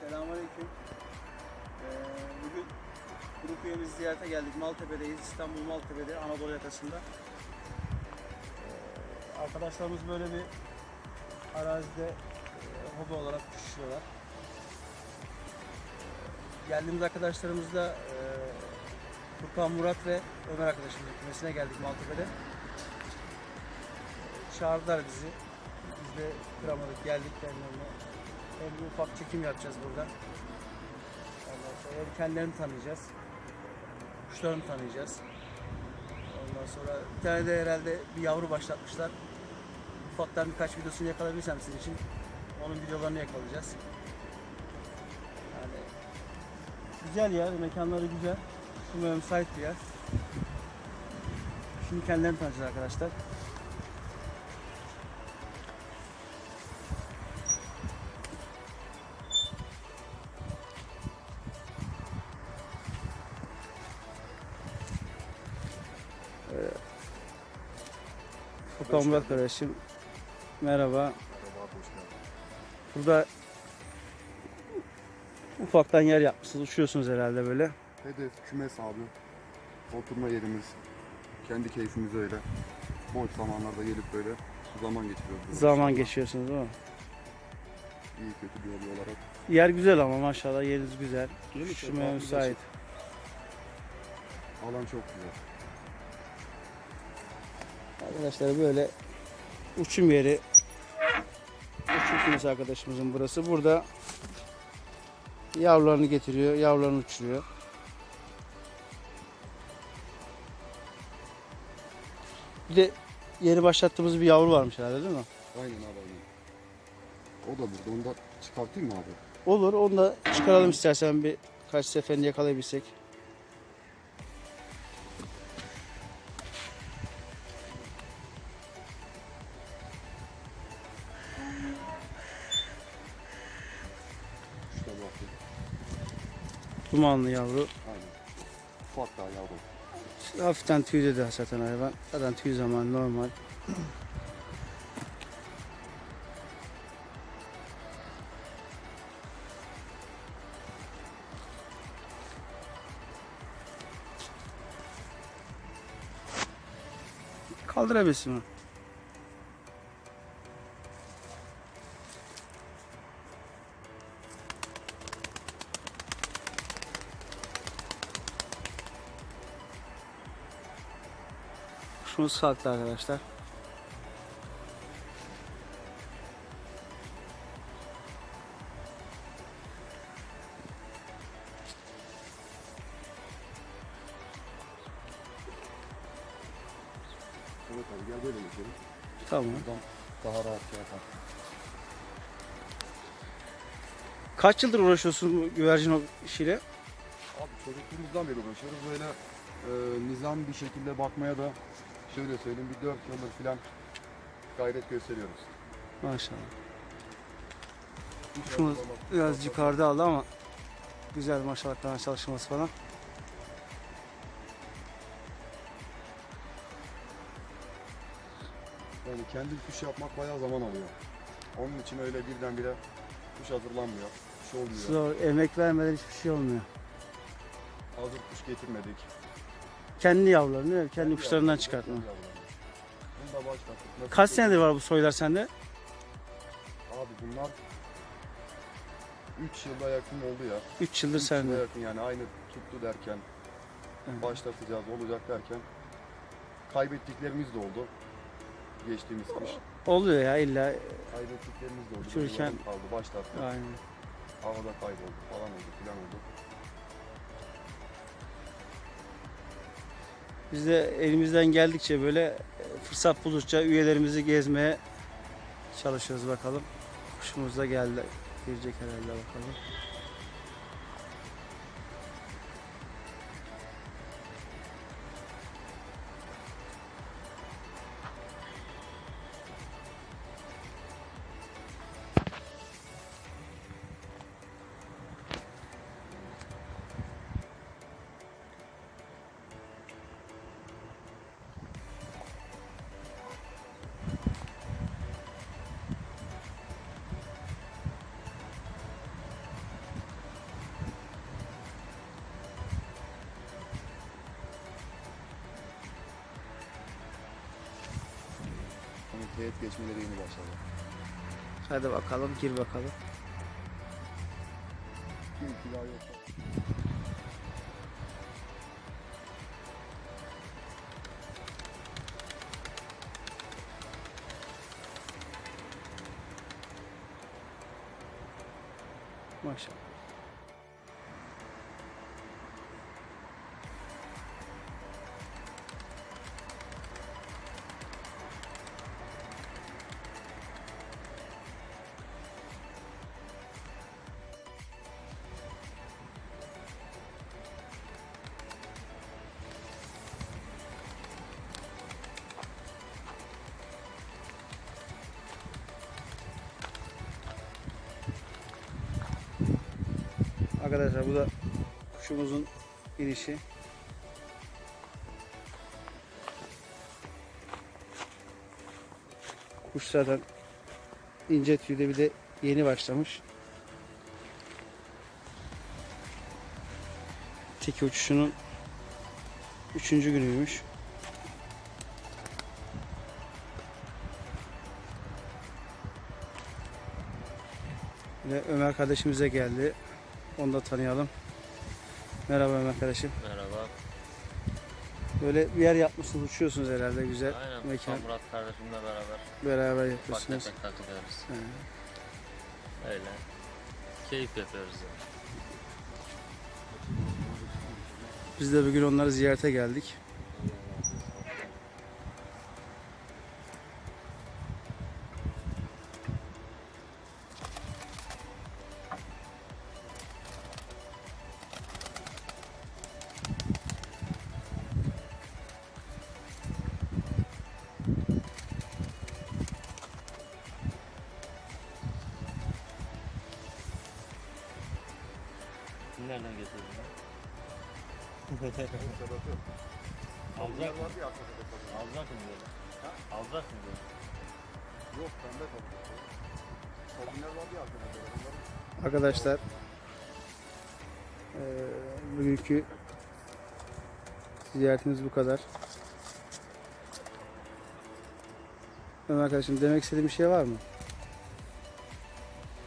Selamünaleyküm. Ee, bugün grup üyemizi ziyarete geldik. Maltepe'deyiz. İstanbul Maltepe'de, Anadolu yakasında. Ee, arkadaşlarımız böyle bir arazide e, hobi olarak düşüyorlar. Geldiğimiz arkadaşlarımız da e, Furkan Murat ve Ömer arkadaşımızın kümesine geldik Maltepe'de. Çağırdılar bizi. Biz de kıramadık, geldik. Hem bir ufak çekim yapacağız burada. Ondan sonra hem kendilerini tanıyacağız. Kuşlarını tanıyacağız. Ondan sonra bir tane de herhalde bir yavru başlatmışlar. Ufaktan birkaç videosunu yakalayabilirsem sizin için onun videolarını yakalayacağız. Yani güzel yer, mekanları güzel. Sunmaya müsait bir yer. Şimdi kendilerini tanıyacağız arkadaşlar. Furkan Murat kardeşim. Merhaba. Burada ufaktan yer yapmışsınız. Uçuyorsunuz herhalde böyle. Hedef kümes abi. Oturma yerimiz. Kendi keyfimiz öyle. Boş zamanlarda gelip böyle zaman geçiriyoruz. Zaman geçiyorsunuz değil mi? İyi kötü bir hobi olarak. Yer güzel ama maşallah yeriniz güzel. Etrafı müsait. Alan çok güzel. Arkadaşlar böyle uçum yeri uçum kümesi arkadaşımızın burası. Burada yavrularını getiriyor, yavrularını uçuruyor. Bir de yeni başlattığımız bir yavru varmış herhalde değil mi? Aynen abi aynen. O da burada. Onu da çıkartayım mı abi? Olur, onu da çıkaralım istersen bir kaç seferini yakalayabilsek. Dumanlı yavru. Aynen. Ufak daha yavrum. Hafiften tüy dedi zaten hayvan. Zaten tüy zamanı normal. Kaldırabilirsin onu. Kuşumuz kalktı arkadaşlar. Evet abi gel böyle geçelim. Tamam. Buradan daha rahat şey yapar. Kaç yıldır uğraşıyorsun güvercin işiyle? Abi çocukluğumuzdan beri uğraşıyoruz. Böyle e, nizam bir şekilde bakmaya da şöyle söyleyeyim bir 4 yıldır falan gayret gösteriyoruz. Maşallah. Yorulmamak- biraz yukarıda aldı ama güzel maşallah kanal çalışması falan. Yani kendi kuş yapmak bayağı zaman alıyor. Onun için öyle birdenbire kuş hazırlanmıyor. Kuş olmuyor. Zor, emek vermeden hiçbir şey olmuyor. Hazır kuş getirmedik. Kendi yavrularını, kendi kuşlarından çıkartma. kendi yavrularını. Bunu da başlattık. Nasıl Kaç bir- senedir var bu soylar sende? Abi bunlar 3 yılda yakın oldu ya. 3 yıldır Üç yıla sende. yakın yani aynı tuttu derken, Evet. başlatacağız olacak derken kaybettiklerimiz de oldu. Geçtiğimiz kış. Oluyor ya illa. Kaybettiklerimiz de oldu. Uçururken- Bunların kaldı, başlattık. Aynen. Havada kayboldu falan oldu filan oldu. Biz de elimizden geldikçe böyle e, fırsat buldukça üyelerimizi gezmeye çalışıyoruz bakalım. Kuşumuz da geldi. Girecek herhalde bakalım. Teğet geçmeleri yeni başladı. Hadi bakalım gir bakalım. Bir daha yok. Maşallah. Arkadaşlar bu da kuşumuzun inişi. Kuş zaten ince tüyde bir de yeni başlamış. Teki uçuşunun üçüncü günüymüş. Ve Ömer kardeşimize geldi. Onu da tanıyalım. Merhaba Ömer kardeşim. Merhaba. Böyle bir yer yapmışsınız, uçuyorsunuz herhalde güzel. Aynen mekan. Murat kardeşimle beraber Beraber ufak yapıyorsunuz. tefek takılıyoruz. He. Öyle. Keyif yapıyoruz yani. Biz de bugün onları ziyarete geldik. Alacak mı? Vardı ya arkada. Alacak mı böyle? Alacak mı böyle? Yok pembe kadın. Kadınlar vardı ya arkada Arkadaşlar eee, bugünkü ziyaretimiz bu kadar. Ömer arkadaşım demek istediğim bir şey var mı?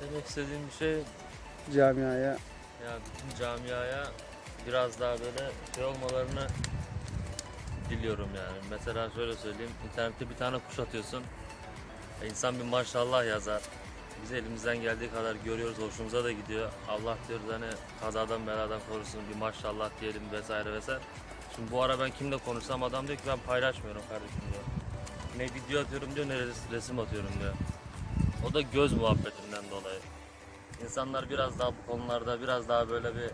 Demek istediğim bir şey Camiaya ya bütün camiaya biraz daha böyle şey olmalarını diliyorum yani. Mesela şöyle söyleyeyim. internette bir tane kuş atıyorsun. E, İnsan bir maşallah yazar. Biz elimizden geldiği kadar görüyoruz. Hoşumuza da gidiyor. Allah diyoruz hani kazadan beladan korusun bir maşallah diyelim vesaire vesaire. Şimdi bu ara ben kimle konuşsam adam diyor ki ben paylaşmıyorum kardeşim diyor. Ne video atıyorum diyor ne res- resim atıyorum diyor. O da göz muhabbetinden dolayı. İnsanlar biraz daha bu konularda biraz daha böyle bir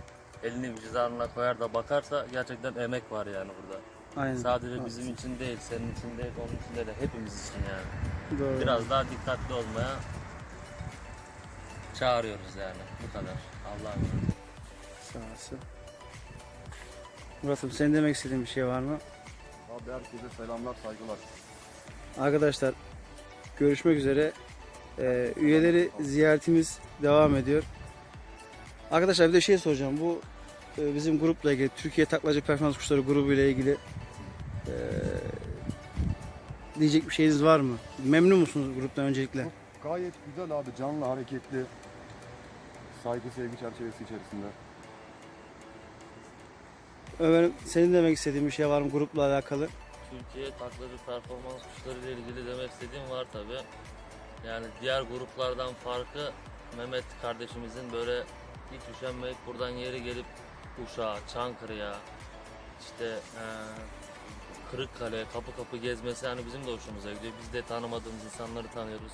elini vicdanına koyar da bakarsa gerçekten emek var yani burada. aynen. Sadece bizim için değil, senin için değil, onun için değil, hepimiz için yani. Doğru. Biraz daha dikkatli olmaya çağırıyoruz yani. Bu kadar. Allah'a emanet. Sağ olasın. Murat'ım senin demek istediğin bir şey var mı? Abi herkese selamlar, saygılar. Arkadaşlar görüşmek üzere. Ee, üyeleri ziyaretimiz devam ediyor. Arkadaşlar bir de şey soracağım. Bu bizim grupla ilgili Türkiye Taklacı Performans Kuşları grubu ile ilgili e, diyecek bir şeyiniz var mı? Memnun musunuz gruptan öncelikle? Gayet güzel abi, canlı, hareketli. Saygı, sevgi çerçevesi içerisinde. Ömer senin demek istediğin bir şey var mı grupla alakalı? Türkiye taklacı performans kuşları ile ilgili demek istediğim var tabi. Yani diğer gruplardan farkı Mehmet kardeşimizin böyle hiç üşenmeyip buradan yeri gelip Uşak'a, Çankırı'ya, işte eee Kırıkkale, kapı kapı gezmesi hani bizim de hoşumuza gidiyor. Biz de tanımadığımız insanları tanıyoruz.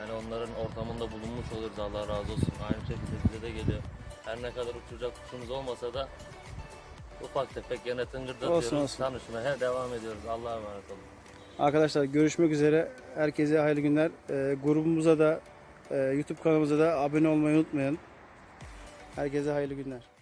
Yani onların ortamında bulunmuş oluruz Allah razı olsun. Aynı şekilde bize de geliyor. Her ne kadar uçuracak kuşumuz olmasa da ufak tefek gene tıngırdatıyoruz. Olsun, olsun. Tanışmaya devam ediyoruz. Allah'a emanet olun. Arkadaşlar görüşmek üzere. Herkese hayırlı günler. Ee, grubumuza da e, YouTube kanalımıza da abone olmayı unutmayın. Herkese hayırlı günler.